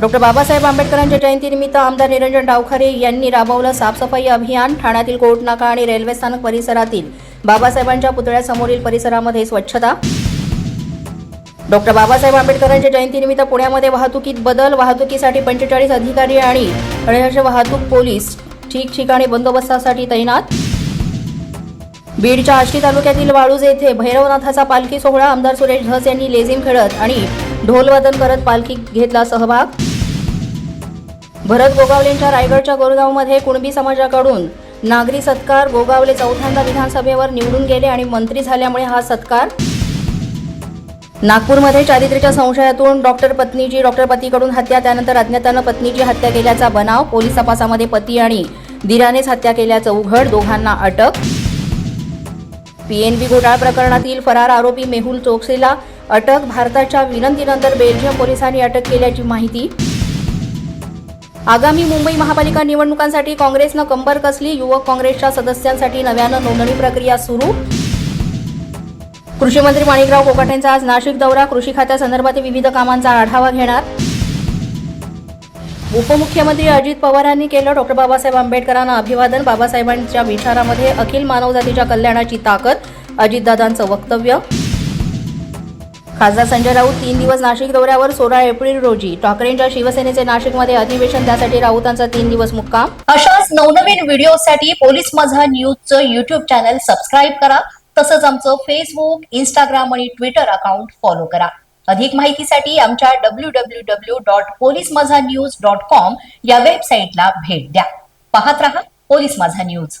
Doctor Babasaheb आंबेडकरांच्या जयंतीनिमित्त आमदार निरंजन डावखरे यांनी राबवलं साफसफाई अभियान ठाण्यातील कोर्टनाका आणि रेल्वे स्थानक परिसरातील बाबासाहेबांच्या पुतळ्यासमोरील परिसरामध्ये स्वच्छता. डॉक्टर बाबासाहेब आंबेडकरांच्या जयंतीनिमित्त पुण्यामध्ये वाहतुकीत बदल वाहतुकीसाठी पंचेचाळीस अधिकारी आणि अडीचशे वाहतूक पोलीस ठिकठिकाणी बंदोबस्तासाठी तैनात. बीडच्या आष्टी तालुक्यातील वाळूज येथे भैरवनाथाचा पालखी सोहळा आमदार सुरेश धस यांनी लेझिम खेळत आणि ढोलवादन करत पालखी घेतला सहभाग. भरत गोगावलेंच्या रायगडच्या गोरगावमध्ये कुणबी समाजाकडून नागरी सत्कार गोगावले चौथ्यांदा विधानसभेवर निवडून गेले आणि मंत्री झाल्यामुळे हा सत्कार नागपूरमध्ये चारित्र्याच्या संशयातून डॉक्टर पत्नीची डॉक्टर पतीकडून हत्या त्यानंतर अज्ञातानं पत्नीची हत्या केल्याचा बनाव पोलीस तपासामध्ये पती आणि दिरानेच हत्या केल्याचं उघड दोघांना अटक. पीएनबी घोटाळा प्रकरणातील फरार आरोपी मेहुल चोक्सीला अटक भारताच्या विनंतीनंतर बेल्जियम पोलिसांनी अटक केल्याची माहिती आगामी मुंबई महापालिका निवडणुकांसाठी काँग्रेसनं कंबर कसली? युवक काँग्रेसच्या सदस्यांसाठी नव्यानं नोंदणी प्रक्रिया सुरू? कृषी मंत्री माणिकराव कोकाटेंचा आज नाशिक दौरा. कृषी खात्यासंदर्भातील विविध कामांचा आढावा घेणार. उपमुख्यमंत्री अजित पवारांनी केलं डॉक्टर बाबासाहेब आंबेडकरांना अभिवादन. बाबासाहेबांच्या विचारामध्ये अखिल मानवजातीच्या कल्याणाची ताकद अजितदादांचं वक्तव्य. खासदार संजय राऊत तीन दिवस नाशिक दौऱ्यावर सोळा एप्रिल रोजी. ठाकरेंच्या शिवसेनेचे नाशिकमध्ये अधिवेशन त्यासाठी राऊतांचा तीन दिवस मुक्काम. अशाच नवनवीन व्हिडिओसाठी पोलीस माझा न्यूजचं युट्यूब चॅनल सबस्क्राईब करा. तसंच आमचं फेसबुक इंस्टाग्राम आणि ट्विटर अकाउंट फॉलो करा. अधिक माहितीसाठी आमच्या W W W dot police Majha news dot com या वेबसाईटला भेट द्या. पाहत रहा पोलीस माझा न्यूज.